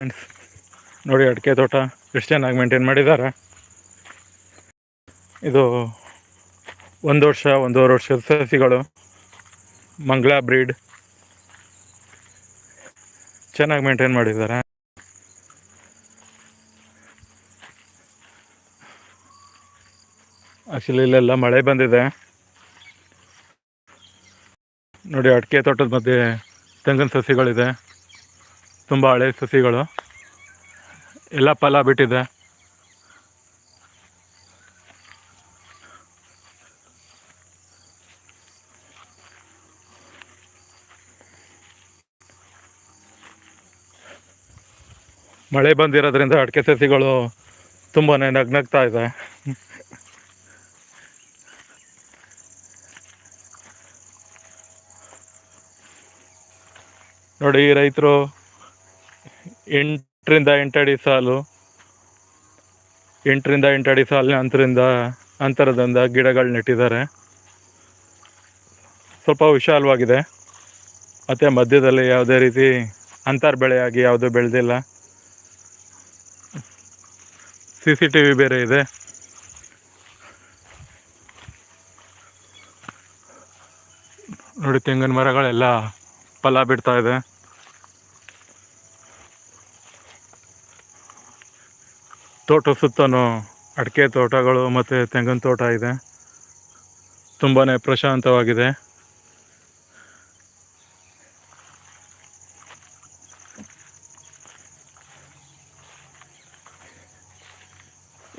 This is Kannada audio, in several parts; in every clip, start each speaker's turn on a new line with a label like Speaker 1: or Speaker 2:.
Speaker 1: ಫ್ರೆಂಡ್ಸ್ ನೋಡಿ ಅಡಿಕೆ ತೋಟ ಎಷ್ಟು ಚೆನ್ನಾಗಿ ಮೇಂಟೈನ್ ಮಾಡಿದ್ದಾರೆ. ಇದು ಒಂದು ವರ್ಷ, ಒಂದೂವರೆ ವರ್ಷದ ಸಸಿಗಳು, ಮಂಗಳ ಬ್ರೀಡ್ ಚೆನ್ನಾಗಿ ಮೇಂಟೈನ್ ಮಾಡಿದ್ದಾರೆ. ಆ್ಯಕ್ಚುಲಿ ಇಲ್ಲೆಲ್ಲ ಮಳೆ ಬಂದಿದೆ. ನೋಡಿ ಅಡಿಕೆ ತೋಟದ ಮಧ್ಯೆ ತೆಂಗಿನ ಸಸಿಗಳಿದೆ. ತುಂಬ ಹಳೆ ಸಸಿಗಳು. ಎಲ್ಲ ಫಲ ಬಿಟ್ಟಿದೆ. ಮಳೆ ಬಂದಿರೋದ್ರಿಂದ ಅಡಿಕೆ ಸಸಿಗಳು ತುಂಬಾ ನಗ್ನಗ್ತಾ ಇದೆ. ನೋಡಿ ರೈತರು ಎಂಟರಿಂದ ಎಂಟಡಿ ಸಾಲು, ಎಂಟರಿಂದ ಎಂಟಡಿ ಸಾಲಿನ ಅಂತರಿಂದ ಅಂತರದಿಂದ ಗಿಡಗಳು ನೆಟ್ಟಿದ್ದಾರೆ. ಸ್ವಲ್ಪ ವಿಶಾಲವಾಗಿದೆ. ಮತ್ತು ಮಧ್ಯದಲ್ಲಿ ಯಾವುದೇ ರೀತಿ ಅಂತರ್ ಬೆಳೆಯಾಗಿ ಯಾವುದೂ ಬೆಳೆದಿಲ್ಲ. ಸಿ ಸಿ ಟಿ ವಿ ಬೇರೆ ಇದೆ. ನೋಡಿ ತೆಂಗಿನ ಮರಗಳೆಲ್ಲ ಫಲ ಬಿಡ್ತಾ ಇದೆ. ತೋಟ ಸುತ್ತಲೂ ಅಡಿಕೆ ತೋಟಗಳು ಮತ್ತು ತೆಂಗಿನ ತೋಟ ಇದೆ. ತುಂಬಾ ಪ್ರಶಾಂತವಾಗಿದೆ.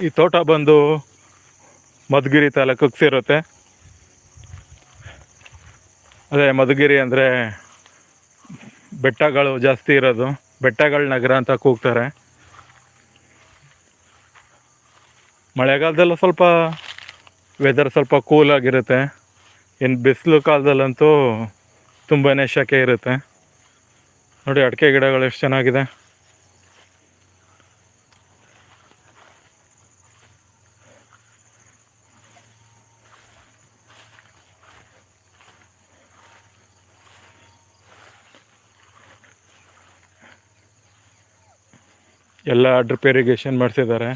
Speaker 1: ಈ ತೋಟ ಬಂದು ಮಧುಗಿರಿ ತಾಲೂಕಿಗೆ ಸೇರುತ್ತೆ. ಅದೇ ಮಧುಗಿರಿ ಅಂದರೆ ಬೆಟ್ಟಗಳು ಜಾಸ್ತಿ ಇರೋದು. ಬೆಟ್ಟಗಳ ನಗರ ಅಂತ ಕೂಗ್ತಾರೆ. ಮಳೆಗಾಲದಲ್ಲ ಸ್ವಲ್ಪ ವೆದರ್ ಸ್ವಲ್ಪ ಕೂಲ್ ಆಗಿರುತ್ತೆ. ಇನ್ನು ಬಿಸಿಲು ಕಾಲದಲ್ಲಂತೂ ತುಂಬಾ ಶೆಕೆ ಇರುತ್ತೆ. ನೋಡಿ ಅಡಿಕೆ ಗಿಡಗಳು ಎಷ್ಟು ಚೆನ್ನಾಗಿದೆ. ಎಲ್ಲ ಡ್ರಿಪ್ ಇರಿಗೇಷನ್ ಮಾಡಿಸಿದ್ದಾರೆ.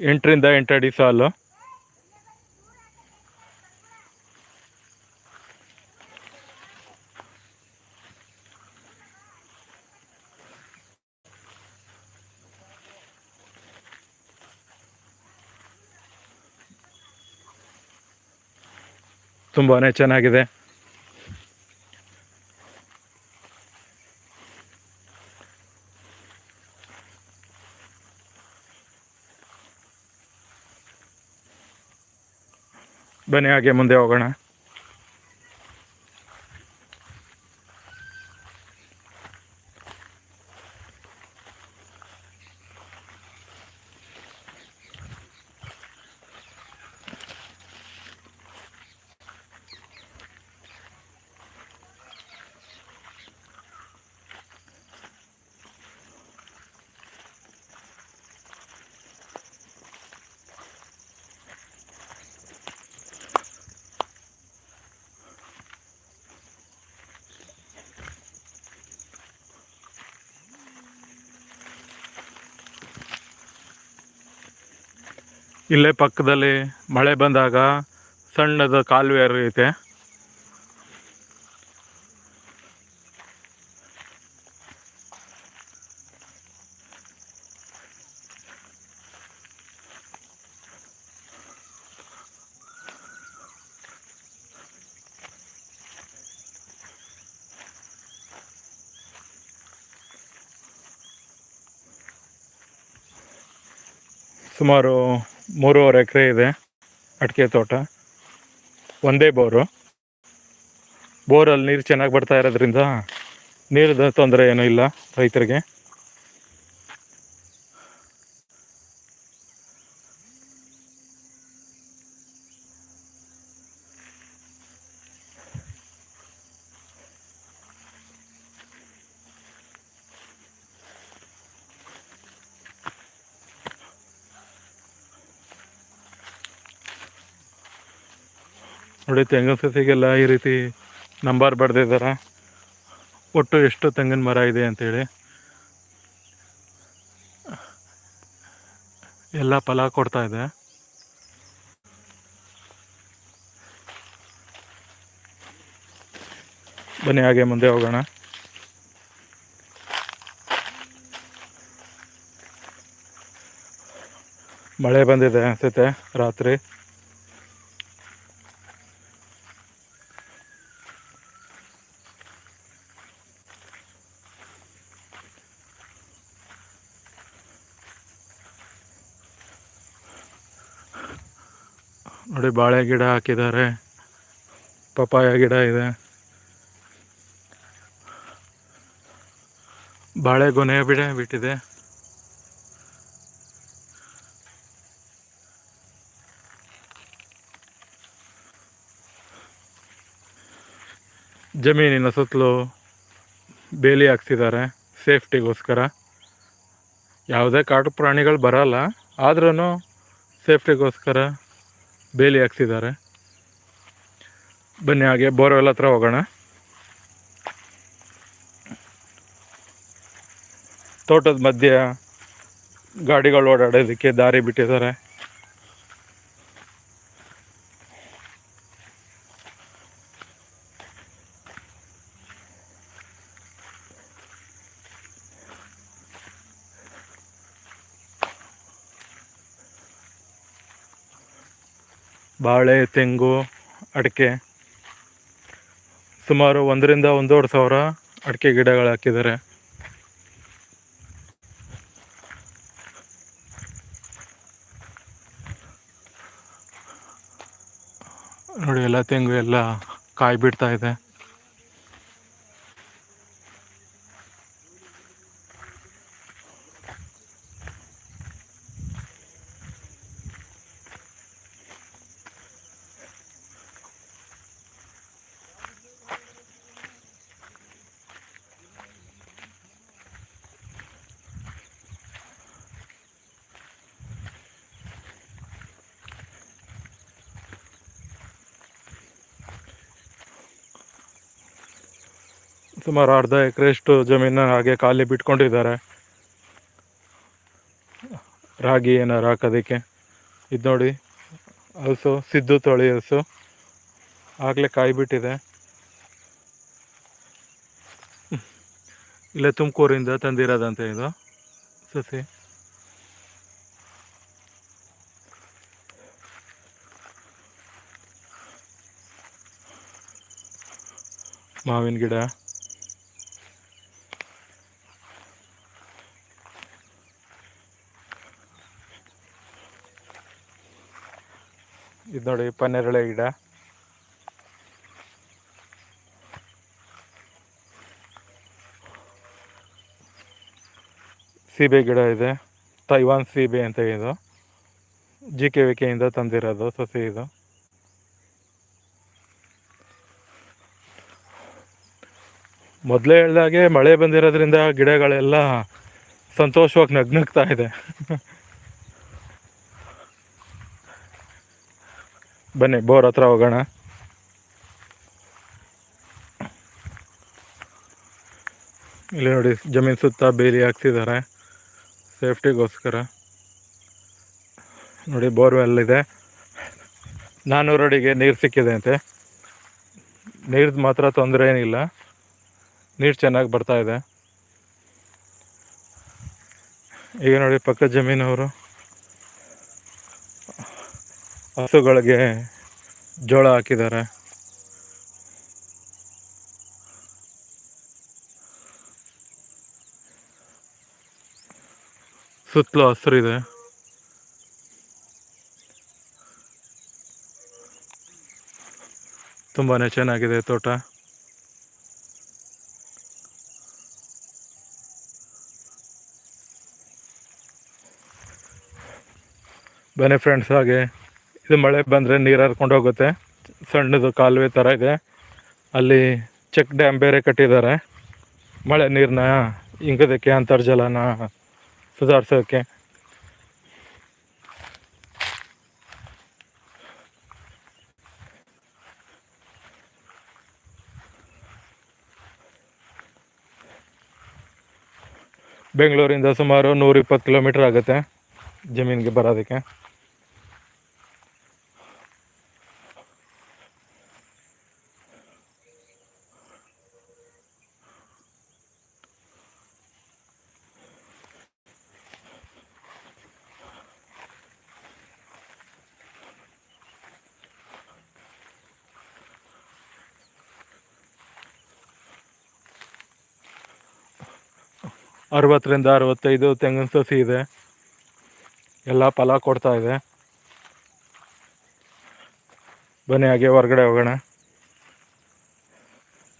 Speaker 1: ಎಂಟರಿಂದ ಎಂಟು ಅಡಿ ಸಾಲು. ತುಂಬಾ ಚೆನ್ನಾಗಿದೆ. ಬನ್ನಿ ಹಾಗೆ ಮುಂದೆ ಹೋಗೋಣ. ಇಲ್ಲೇ ಪಕ್ಕದಲ್ಲಿ ಮಳೆ ಬಂದಾಗ ಸಣ್ಣದ ಕಾಲುವೆ ಹರಿಯುತ್ತೆ ಸುಮಾರು ಮೂರುವರೆ ಎಕರೆ ಇದೆ, ಅಡಿಕೆ ತೋಟ. ಒಂದೇ ಬೋರು. ಬೋರಲ್ಲಿ ನೀರು ಚೆನ್ನಾಗಿ ಬರ್ತಾ ಇರೋದ್ರಿಂದ ನೀರಿನ ತೊಂದರೆ ಏನೂ ಇಲ್ಲ ರೈತರಿಗೆ. ನೋಡಿ, ತೆಂಗಿನ ಸಸಿಗೆಲ್ಲ ಈ ರೀತಿ ನಂಬರ್ ಬಡ್ದಿದ್ದಾರೆ ಒಟ್ಟು ಎಷ್ಟು ತೆಂಗಿನ ಮರ ಇದೆ ಅಂತೇಳಿ. ಎಲ್ಲ ಫಲ ಕೊಡ್ತಾ ಇದೆ. ಬನ್ನಿ, ಹಾಗೆ ಮುಂದೆ ಹೋಗೋಣ. ಮಳೆ ಬಂದಿದೆ ಅನಿಸುತ್ತೆ ರಾತ್ರಿ. ನೋಡಿ, ಬಾಳೆ ಗಿಡ ಹಾಕಿದ್ದಾರೆ. ಪಪಾಯ ಗಿಡ ಇದೆ. ಬಾಳೆ ಗೊನೆ ಬಿಡ ಬಿಟ್ಟಿದೆ. ಜಮೀನಿನ ಸುತ್ತಲೂ ಬೇಲಿ ಹಾಕ್ಸಿದ್ದಾರೆ ಸೇಫ್ಟಿಗೋಸ್ಕರ. ಯಾವುದೇ ಕಾಡು ಪ್ರಾಣಿಗಳು ಬರಲ್ಲ ಆದ್ರೂ ಸೇಫ್ಟಿಗೋಸ್ಕರ ಬೇಲಿ ಹಾಕ್ತಿದ್ದಾರೆ. ಬನ್ನಿ ಹಾಗೆ ಬೋರ್ವೆಲ್ ಹತ್ರ ಹೋಗೋಣ. ತೋಟದ ಮಧ್ಯೆ ಗಾಡಿಗಳು ಓಡಾಡೋದಕ್ಕೆ ದಾರಿ ಬಿಟ್ಟಿದ್ದಾರೆ. ಬಾಳೆ, ತೆಂಗು, ಅಡಿಕೆ. ಸುಮಾರು ಒಂದರಿಂದ ಒಂದೂವರೆ ಸಾವಿರ ಅಡಿಕೆ ಗಿಡಗಳು ಹಾಕಿದ್ದಾರೆ. ನೋಡಿ, ಎಲ್ಲ ತೆಂಗು ಎಲ್ಲ ಕಾಯಿ ಬಿಡ್ತಾ ಇದೆ. ಸುಮಾರು ಅರ್ಧ ಎಕರೆಷ್ಟು ಜಮೀನ ಹಾಗೆ ಖಾಲಿ ಬಿಟ್ಕೊಂಡಿದ್ದಾರೆ. ರಾಗಿ ಏನಾರು ಹಾಕೋದಕ್ಕೆ. ಇದು ನೋಡಿ, ಹಲಸು, ಸಿದ್ದು ತೊಳಿ ಹಲಸು. ಆಗಲೇ ಕಾಯಿ ಬಿಟ್ಟಿದೆ ಇಲ್ಲೇ ತುಮಕೂರಿಂದ ತಂದಿರೋದಂತೆ ಇದು. ಸಸಿ. ಮಾವಿನ ಗಿಡ. ಇದು ನೋಡಿ ಪನ್ನೇರಳೆ ಗಿಡ. ಸೀಬೆ ಗಿಡ ಇದೆ. ತೈವಾನ್ ಸೀಬೆ ಅಂತ ಇದು. ಜಿ ಕೆ ವಿಕೆಯಿಂದ ತಂದಿರೋದು ಸಸಿ ಇದು. ಮೊದಲೇ ಹೇಳ್ದಾಗೆ ಮಳೆ ಬಂದಿರೋದ್ರಿಂದ ಗಿಡಗಳೆಲ್ಲ ಸಂತೋಷವಾಗಿ ನಗ್ನಗ್ತಾ ಇದೆ. ಬನ್ನಿ, ಬೋರ್ ಹತ್ರ ಹೋಗೋಣ. ಇಲ್ಲಿ ನೋಡಿ, ಜಮೀನು ಸುತ್ತ ಬೇಲಿ ಹಾಕ್ಸಿದ್ದಾರೆ. ಸೇಫ್ಟಿಗೋಸ್ಕರ. ನೋಡಿ ಬೋರ್ವೆಲ್ ಇದೆ ನಾನ್ನೂರು ಅಡಿಗೆ ನೀರು ಸಿಕ್ಕಿದೆ ಅಂತೆ ನೀರ್ದು ಮಾತ್ರ ತೊಂದರೆ ಏನಿಲ್ಲ. ನೀರು ಚೆನ್ನಾಗಿ ಬರ್ತಾ ಇದೆ. ಈಗ ನೋಡಿ ಪಕ್ಕದ ಜಮೀನವರು. ಹಸುಗಳಿಗೆ ಜೋಳ ಹಾಕಿದ್ದಾರೆ. ಸುತ್ತಲೂ ಹಸಿರಿದೆ. ತುಂಬಾ ಚೆನ್ನಾಗಿದೆ ತೋಟ. ಬನ್ನಿ ಫ್ರೆಂಡ್ಸ್ ಹಾಗೆ ಇದು ಮಳೆ ಬಂದರೆ ನೀರು ಹರ್ಕೊಂಡು ಹೋಗುತ್ತೆ. ಸಣ್ಣದು ಕಾಲುವೆ ಥರ ಇದೆ. ಅಲ್ಲಿ ಚೆಕ್ ಡ್ಯಾಮ್ ಬೇರೆ ಕಟ್ಟಿದ್ದಾರೆ. ಮಳೆ ನೀರನ್ನ ಇಂಗೋದಕ್ಕೆ, ಅಂತರ್ಜಲನ ಸುಧಾರಿಸೋಕ್ಕೆ ಬೆಂಗಳೂರಿಂದ ಸುಮಾರು ನೂರಿಪ್ಪತ್ತು ಕಿಲೋಮೀಟ್ರ್ ಆಗುತ್ತೆ ಜಮೀನಿಗೆ ಬರೋದಕ್ಕೆ. ಅರವತ್ತರಿಂದ ಅರವತ್ತೈದು ತೆಂಗಿನ ಸಸಿ ಇದೆ. ಎಲ್ಲ ಫಲ ಕೊಡ್ತಾ ಇದೆ. ಬನ್ನಿ, ಹಾಗೆ ಹೊರಗಡೆ ಹೋಗೋಣ.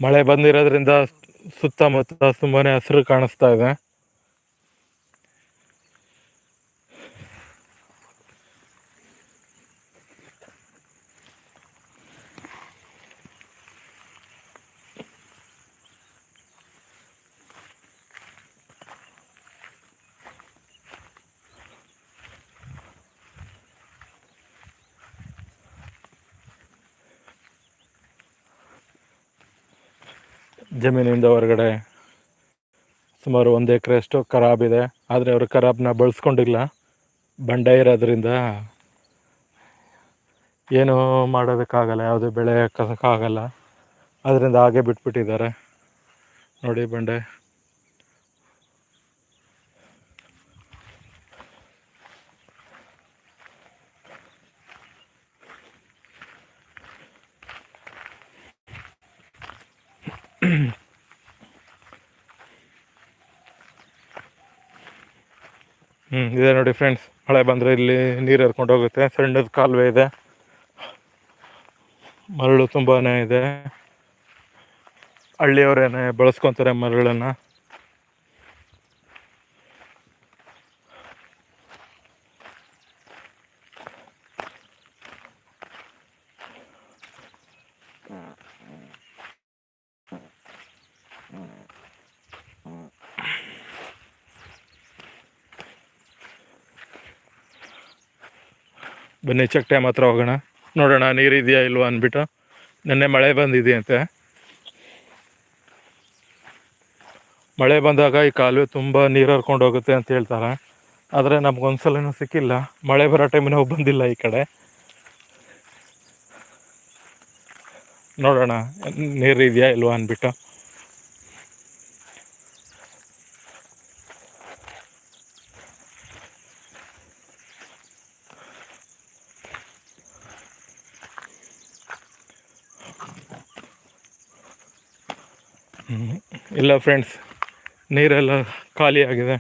Speaker 1: ಮಳೆ ಬಂದಿರೋದ್ರಿಂದ ಸುತ್ತಮುತ್ತ ತುಂಬಾ ಹಸಿರು ಕಾಣಿಸ್ತಾ ಇದೆ. ಜಮೀನಿಂದ ಹೊರಗಡೆ ಸುಮಾರು ಒಂದು ಎಕರೆಯಷ್ಟು ಖರಾಬ್ ಇದೆ. ಆದರೆ ಅವರು ಖರಾಬ್ನ ಬಳಸ್ಕೊಂಡಿಲ್ಲ. ಬಂಡೆ ಇರೋದ್ರಿಂದ ಏನು ಮಾಡೋದಕ್ಕಾಗಲ್ಲ, ಯಾವುದೇ ಬೆಳೆ ಹಾಕೋದಕ್ಕಾಗಲ್ಲ ಅದರಿಂದ ಹಾಗೆ ಬಿಟ್ಬಿಟ್ಟಿದ್ದಾರೆ. ನೋಡಿ ಬಂಡೆ. ಹ್ಞೂ ಇದೆ ನೋಡಿ ಫ್ರೆಂಡ್ಸ್ ಮಳೆ ಬಂದರೆ ಇಲ್ಲಿ ನೀರು ಹರ್ಕೊಂಡು ಹೋಗುತ್ತೆ. ಸಣ್ಣದ ಕಾಲುವೆ ಇದೆ. ಮರಳು ತುಂಬಾ ಇದೆ. ಹಳ್ಳಿಯವರೇನೆ ಬಳಸ್ಕೊತಾರೆ ಮರಳನ್ನು. ಬನ್ನಿ ಚೆಕ್ ಟೈಮ್ ಹತ್ರ ಹೋಗೋಣ. ನೋಡೋಣ ನೀರಿದೆಯಾ ಇಲ್ವಾ ಅಂದ್ಬಿಟ್ಟು. ನಿನ್ನೆ ಮಳೆ ಬಂದಿದೆಯಂತೆ ಮಳೆ ಬಂದಾಗ ಈ ಕಾಲುವೆ ತುಂಬ ನೀರು ಹರ್ಕೊಂಡು ಹೋಗುತ್ತೆ ಅಂತ ಹೇಳ್ತಾರೆ. ಆದರೆ ನಮ್ಗೊಂದ್ಸಲೂ ಸಿಕ್ಕಿಲ್ಲ. ಮಳೆ ಬರೋ ಟೈಮಿನಾಗ ಬಂದಿಲ್ಲ ಈ ಕಡೆ. ನೋಡೋಣ, ನೀರು ಇದೆಯಾ ಇಲ್ವಾ ಅಂದ್ಬಿಟ್ಟು. ಇಲ್ಲ ಫ್ರೆಂಡ್ಸ್ ನೀರೆಲ್ಲ ಖಾಲಿಯಾಗಿದೆ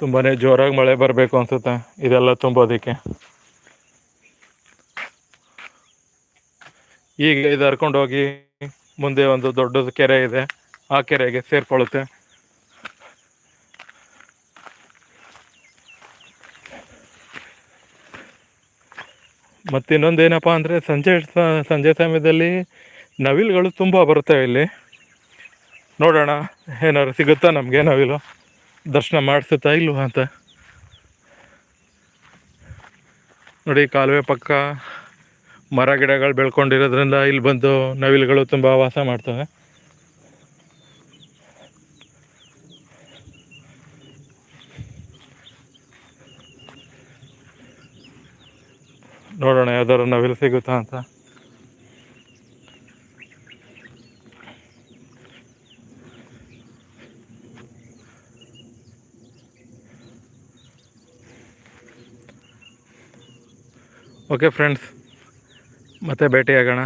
Speaker 1: ತುಂಬಾ ಜೋರಾಗಿ ಮಳೆ ಬರಬೇಕು ಅನ್ಸುತ್ತೆ, ಇದೆಲ್ಲ ತುಂಬೋದಕ್ಕೆ. ಈಗ ಇದು ಹರ್ಕೊಂಡೋಗಿ ಮುಂದೆ ಒಂದು ದೊಡ್ಡದು ಕೆರೆ ಇದೆ, ಆ ಕೆರೆಗೆ ಸೇರ್ಕೊಳ್ಳುತ್ತೆ. ಮತ್ತು ಇನ್ನೊಂದು ಏನಪ್ಪ ಅಂದರೆ ಸಂಜೆ ಸಂಜೆ ಸಮಯದಲ್ಲಿ ನವಿಲುಗಳು ತುಂಬ ಬರುತ್ತವೆ ಇಲ್ಲಿ. ನೋಡೋಣ, ಏನಾದ್ರು ಸಿಗುತ್ತಾ ನಮಗೆ ನವಿಲು? ದರ್ಶನ ಮಾಡಿಸುತ್ತಾ ಇಲ್ವಾ ಅಂತ. ನೋಡಿ, ಕಾಲುವೆ ಪಕ್ಕ ಮರ ಗಿಡಗಳು ಬೆಳ್ಕೊಂಡಿರೋದ್ರಿಂದ ಇಲ್ಲಿ ಬಂದು ನವಿಲುಗಳು ತುಂಬ ವಾಸ ಮಾಡ್ತವೆ. ನೋಡೋಣ ಯಾವ್ದಾದ್ರು ನವಿಲು ಸಿಗುತ್ತಾ ಅಂತ. ಓಕೆ ಫ್ರೆಂಡ್ಸ್ ಮತ್ತೆ ಭೇಟಿಯಾಗೋಣ.